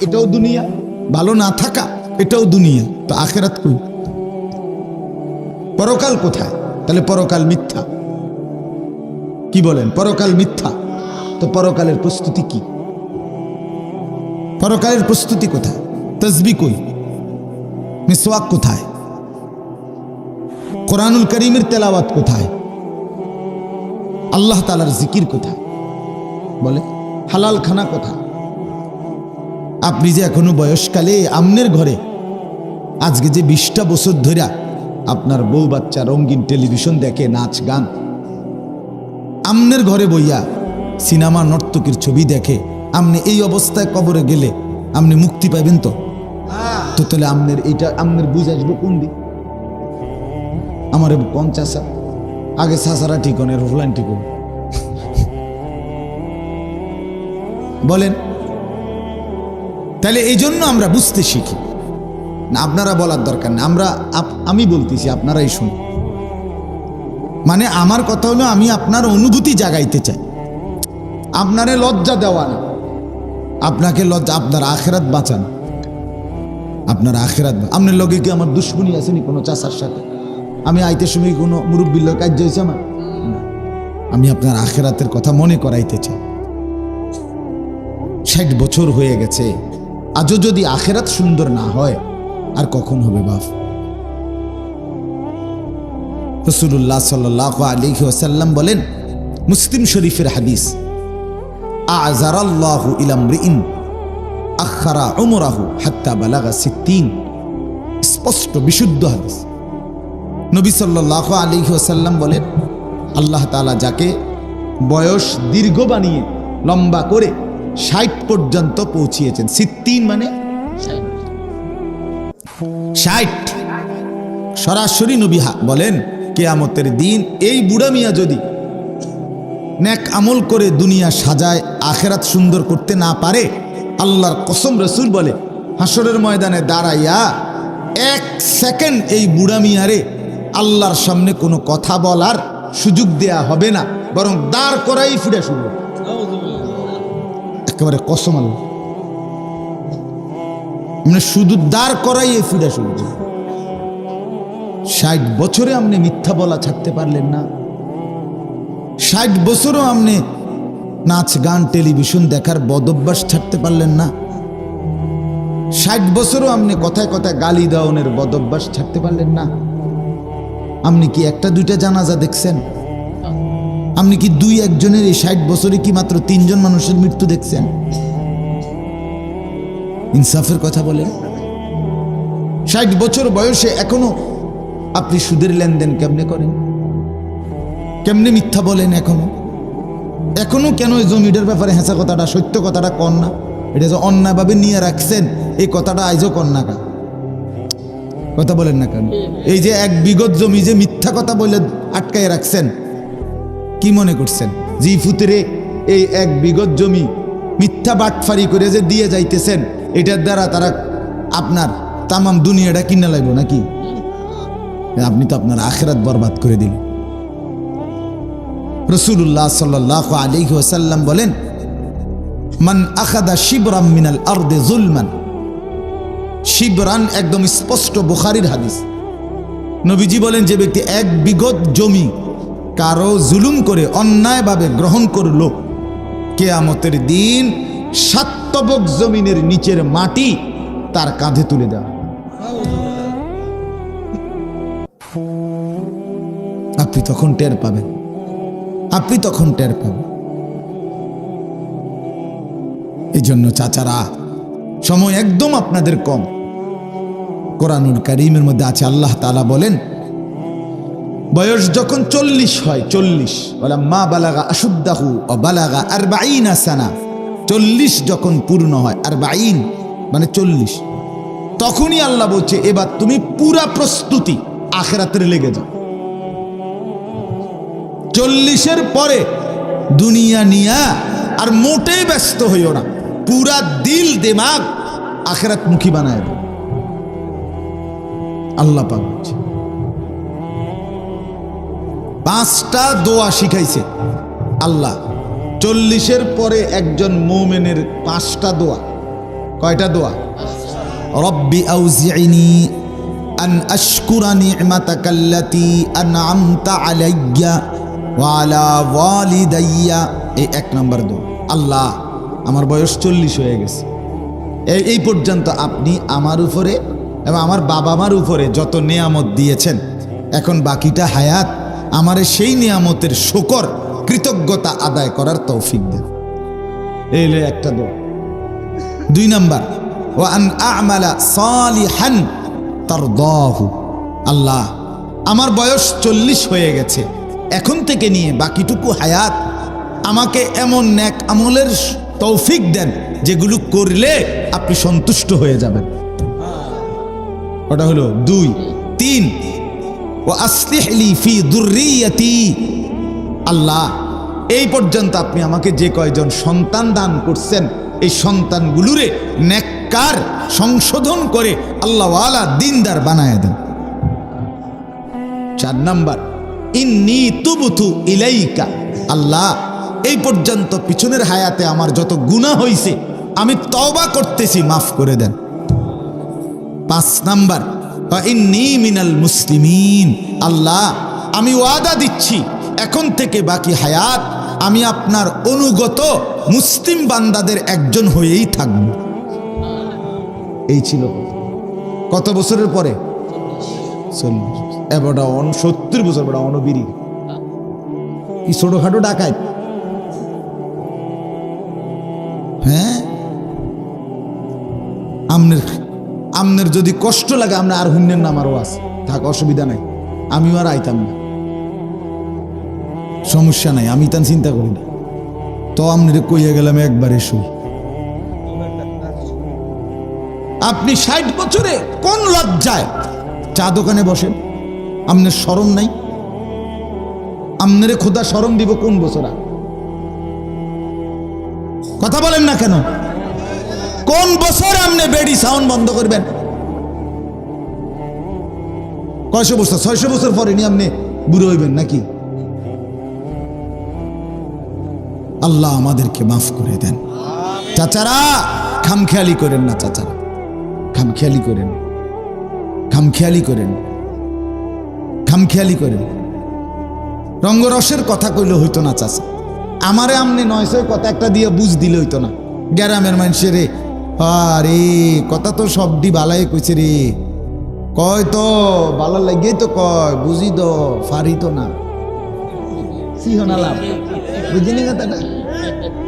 এটাও দুনিয়া, ভালো না থাকা, এটাও দুনিয়া। তো আখেরাত কই? পরকাল কোথায়? তাহলে পরকাল মিথ্যা। কি বলেন? পরকাল মিথ্যা। তো পরকালের প্রস্তুতি কি? পরকালের প্রস্তুতি কোথায়? তসবি কই? মিসওয়াক কোথায়? কোরআনুল করিমের তেলাওয়াত কোথায়? আল্লাহ তালার জিকির কোথায়? বলে হালাল খানা কোথায়? আপনি যে এখনও বয়সকালে আমনের ঘরে, আজকে যে বিশটা বছর ধইরা আপনার বউ বাচ্চা রঙিন টেলিভিশন দেখে, নাচ, গান, আমনের ঘরে বইয়া সিনেমা নর্তকীর ছবি দেখে আপনি এই অবস্থায় কবরে গেলে আপনি মুক্তি পাবেন তো? তো তাহলে আমনের এইটা, আমনের বুঝ আসব কোন দিক? আমার কোন চাষা আগে চাষারা ঠিক হন ঠিক বলেন। তাহলে এই জন্য আমরা বুঝতে শিখি। না, আপনারা বলার দরকার না আমরা আমি বলতেছি, আপনারাই শুনুন। মানে আমার কথা হলো, আমি আপনার অনুভূতি জাগাইতে চাই। আপনারে লজ্জা দেওয়া না। আপনাকে লজ্জা, আপনার আখেরাত বাঁচান। আপনার আখেরাত আপনার লগে কি আমার দুশ্মনী আসেনি কোনো চাষার সাথে? আমি আইতে সময় কোনো মুরব্বীর লোক কাজ হয়েছে আমার। আমি আপনার আখেরাতের কথা মনে করাইতে চাই। ষাট বছর হয়ে গেছে। আজও যদি আখেরাত সুন্দর না হয়, আর কখন হবে বাপ? রসুল্লাহ সাল্লাহ আলিহি ওসাল্লাম বলেন, মুসলিম শরীফের হাদিস আজারাল্লাহু ইলামরিইন আখারা উমরাহু হাত্তা বালাগা সিদ্দিন স্পষ্ট, বিশুদ্ধ হাদিস। নবী সাল্লাহ আলিহি ওসাল্লাম বলেন, আল্লাহ তাআলা যাকে বয়স দীর্ঘ বানিয়ে লম্বা করে ষাট পর্যন্ত পৌঁছিয়েছেন। সিদ্দিন মানে? ষাট। সরাসরি নবীহা বলেন, কেয়ামতের দিন এই বুড়া মিয়া যদি ন্যাক আমল করে দুনিয়া সাজায়, আখেরাত সুন্দর করতে না পারে, আল্লাহর কসম রসুল বলে হাসরের ময়দানে দাঁড়াইয়া এক সেকেন্ড এই বুড়া মিয়ারে আল্লাহর সামনে কোনো কথা বলার সুযোগ দেয়া হবে না, বরং দাঁড় করাই ফিরে শুনবে একেবারে কসম আল্লাহ। মানে শুধু দাঁড় করাই এই ফিরে শুনবে ষাট বছরে আপনি মিথ্যা বলা ছাড়তে পারলেন না। ষাট বছরও আপনি নাচ, গান, টেলিভিশন দেখার বদভ্যাস ছাড়তে পারলেন না। ষাট বছরও আপনি কথায় কথায় গালি দাওনের বদভ্যাস ছাড়তে পারলেন না। আপনি কি একটা দুইটা জানাজা দেখছেন? আপনি কি দুই একজনের এই ষাট বছরে কি মাত্র তিনজন মানুষের মৃত্যু দেখছেন? ইনসাফের কথা বলেন। ষাট বছর বয়সে এখনও আপনি সুদের লেনদেন কেমনে করেন? কেমনে মিথ্যা বলেন এখনও? এখনও কেন এই জমিটার ব্যাপারে হেঁচা কথাটা, সত্য কথাটা কন না? এটা যে অন্যায়ভাবে নিয়ে রাখছেন, এই কথাটা আইজও কন না কথা বলেন না কেন? এই যে এক বিগত জমি যে মিথ্যা কথা বলে আটকায় রাখছেন কি মনে করছেন? জি ফুতরে, এই এক বিগত জমি মিথ্যা বাটফারি করে যে দিয়ে যাইতেছেন, এটার দ্বারা তারা আপনার তামাম দুনিয়াটা কিনে লাগল নাকি? আপনি তো আপনার আখেরাত বরবাদ করে দিলেন। রসুল্লাহ সাল্লাহ আলিহি ওসাল্লাম বলেন, মান আখাদা শিবরাম মিনাল আর্দে জুলমান শিবরান একদম স্পষ্ট বুখারির হাদিস। নবীজি বলেন, যে ব্যক্তি এক বিগত জমি কারও জুলুম করে অন্যায়ভাবে গ্রহণ করল। কেয়ামতের দিন সাত্তবক জমিনের নিচের মাটি তার কাঁধে তুলে দেওয়া আপনি তখন টের পাবেন। আপনি তখন টের পাবেন। এই জন্য চাচারা, সময় একদম আপনাদের কম। কোরআনুল করিমের মধ্যে আছে, আল্লাহ তালা বলেন বয়স যখন চল্লিশ হয়, চল্লিশ বলে, মা বালাগা আশুদ্দাহু ও বালাগা আর বাইন আসানা চল্লিশ যখন পূর্ণ হয় আর বাইন মানে চল্লিশ তখনই আল্লাহ বলছে, এবার তুমি পুরা প্রস্তুতি আখেরাতের লেগে যাও চল্লিশের পরে দুনিয়া নিয়া আর মোটেই ব্যস্ত হইও না পুরা দিল, দেমাগ আখেরাত মুখী বানায়। আল্লাহ পাক। পাঁচটা দোয়া শিখাইছে। আল্লাহ, চল্লিশের পরে একজন মৌমেনের পাঁচটা দোয়া। কয়টা দোয়া? রব্বি আউজিনি আন আশকুরা নি'মাতাকা আল্লাতী আন'আমতা আলাইয়া ওয়া আলা ওয়ালিদাইয়া। এই এক নম্বর দোয়া। আল্লাহ, আমার বয়স চল্লিশ হয়ে গেছে। এই এই পর্যন্ত আপনি আমার উপরে এবং আমার বাবা মার উপরে যত নিয়ামত দিয়েছেন, এখন বাকিটা হায়াত আমারে সেই নিয়ামতের শকর, কৃতজ্ঞতা আদায় করার তৌফিক দেন। এই একটা দোয়া। দুই নাম্বার ও আমালা সালিহান তারদাহু। আল্লাহ, আমার বয়স চল্লিশ হয়ে গেছে, এখন থেকে নিয়ে বাকিটুকু হায়াত আমাকে এমন ন্যাক আমলের তৌফিক দেন, যেগুলো করলে আপনি সন্তুষ্ট হয়ে যাবেন। ওটা হলো দুই। তিন ও দুর্রিয়াতি। আল্লাহ, এই পর্যন্ত আপনি আমাকে যে কয়জন সন্তান দান করছেন, এই সন্তানগুলোরে নেককার সংশোধন করে আল্লাহ আল্লাহওয়ালা দিনদার বানায় দেন। চার নাম্বার, ইন্নি তুবুতু ইলাইকা। আল্লাহ, এই পর্যন্ত পিছনের হায়াতে আমার যত গুনাহ হইছে, আমি তওবা করতেছি, মাফ করে দেন। পাঁচ নাম্বার মিনাল মুসলিমিন। আল্লাহ, আমি ওয়াদা দিচ্ছি, এখন থেকে বাকি হায়াত, আমি আপনার অনুগত মুসলিম বান্দাদের একজন হয়েই থাকব। এই ছিল। কত বছরের পরে? চল্লিশ। এবারটা অন, সত্তর বছর, বড় অনবিরি। কি ছোটখাটো ডাকায় হ্যাঁ? আমনের আমনের যদি কষ্ট লাগে, আমরা আর হুন্যের নাম আরও আছে। থাক, অসুবিধা নাই। আমিও আর আইতাম না। সমস্যা নাই, আমি তান চিন্তা করি না। তো আমনের কইয়া গেলাম, একবারে শুই। আপনি ষাট বছরে কোন লজ্জায় চা দোকানে বসেন? আপনার সরম নাই। আমনেরে খোদা সরম দিব কোন বছর? কথা বলেন না কেন? কোন বছর আপনি বেডি সাউন্ড বন্ধ করবেন? কয়শো বছর? ছয়শো বছর পরে নি আপনি বুড়ো হইবেন নাকি? আল্লাহ আমাদেরকে মাফ করে দেন। চাচারা, খামখেয়ালি করেন না চাচারা। খামখেয়ালি করেন। খামখেয়ালি করেন। খামখেয়ালি করেন। রঙ্গরসের কথা কইলে হইতো না চাচা। আমারে আমনে নয়শো কথা একটা দিয়ে বুঝ দিলে হইতো না। গ্যারামের মানুষের আরে, কথা তো সবটি বালাই কইছে রে। কয় তো ভালো লাগে তো কয়, বুঝি তো, ফারি তো না। সিহন আলাপ। বুঝিনি কথাটা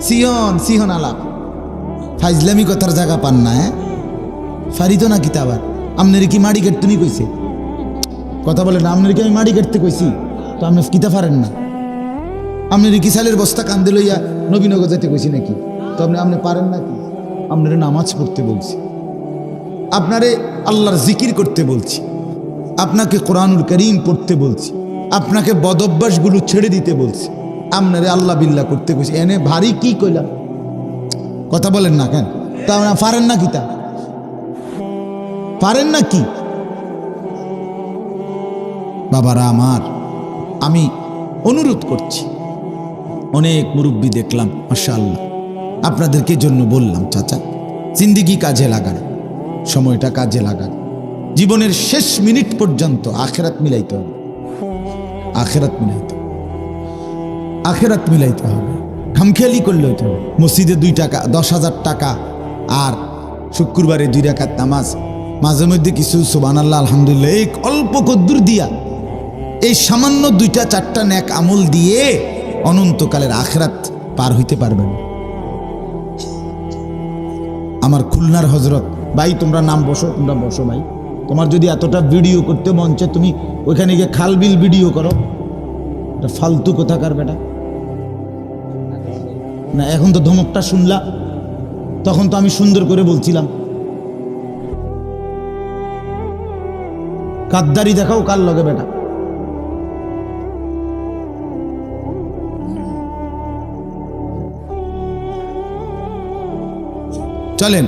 সিহন সিহন আলাপ। ফাইজলামি কথার জায়গা পান না হ্যাঁ? ফারি তো না কিতা আবার? আপনার কি মাড়ি কাটতে নি কইছে? কথা বলে না আপনার কি আমি মাড়ি কাটতে কইছি? তো আপনি কিতা পারেন না? আপনি কি সালের বস্তা কান্দে লইয়া নবীনগর যেতে কইছি নাকি? তো আপনি আপনি পারেন নাকি? আপনারে নামাজ পড়তে বলছি। আপনারে আল্লাহর জিকির করতে বলছি। আপনাকে কোরআনুল করিম পড়তে বলছি। আপনাকে বদভ্যাসগুলো ছেড়ে দিতে বলছি। আপনারে আল্লাহ বিল্লাহ করতে কইছি এনে ভারী কি কইলাম? কথা বলেন না কেন? তা পারেন না কি তা? পারেন না কি? বাবারা আমার, আমি অনুরোধ করছি। অনেক মুরব্বী দেখলাম, মাশাআল্লাহ। আপনাদেরকে জন্য বললাম, চাচা, জিন্দিগি কাজে লাগান, সময়টা কাজে লাগান। জীবনের শেষ মিনিট পর্যন্ত আখেরাত মিলাইতে হবে। আখেরাত মিলাইতে আখেরাত মিলাইতে হবে। খামখেয়ালি করলে হইতে হবে। মসজিদে দুই টাকা, দশ হাজার টাকা, আর শুক্রবারে দুই রাকাত নামাজ। মাঝে মধ্যে কিছু সোবান আল্লাহ আলহামদুলিল্লাহ এই অল্প কদ্দুর দিয়া এই সামান্য দুইটা, চারটা ন্যাক আমল দিয়ে অনন্তকালের আখরাত পার হইতে পারবেন। আমার খুলনার হজরত। ভাই, তোমরা নাম বসো, তোমরা বসো ভাই। তোমার যদি এতটা ভিডিও করতে মন চায়, তুমি ওইখানে গিয়ে খাল বিল ভিডিও করো। এটা ফালতু কোথাকার বেটা? না, এখন তো ধমকটা শুনলা। তখন তো আমি সুন্দর করে বলছিলাম। কাদ্দারি দেখাও কার লগে বেটা? চলেন।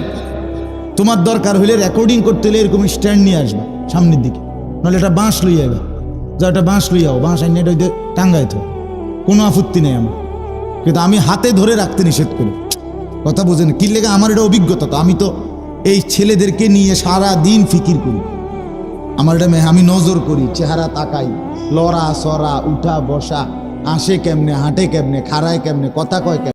তোমার দরকার হইলে রেকর্ডিং করতে হলে এরকম স্ট্যান্ড নিয়ে আসবে, সামনের দিকে। নাহলে একটা বাঁশ লইয়া যাবে যা একটা বাঁশ লইয়াও বাঁশ আইনে এটা টাঙ্গাইতে হবে। কোনো আপত্তি নেই আমার। কিন্তু আমি হাতে ধরে রাখতে নিষেধ করি। কথা বোঝেন, কি লেগে আমার এটা অভিজ্ঞতা তো? আমি তো এই ছেলেদেরকে নিয়ে সারা দিন ফিকির করি। আমার এটা আমি নজর করি, চেহারা তাকাই, লড়া সরা উঠা, বসা, আসে কেমনে, হাঁটে কেমনে, খাড়ায় কেমনে, কথা কয় কেমনে।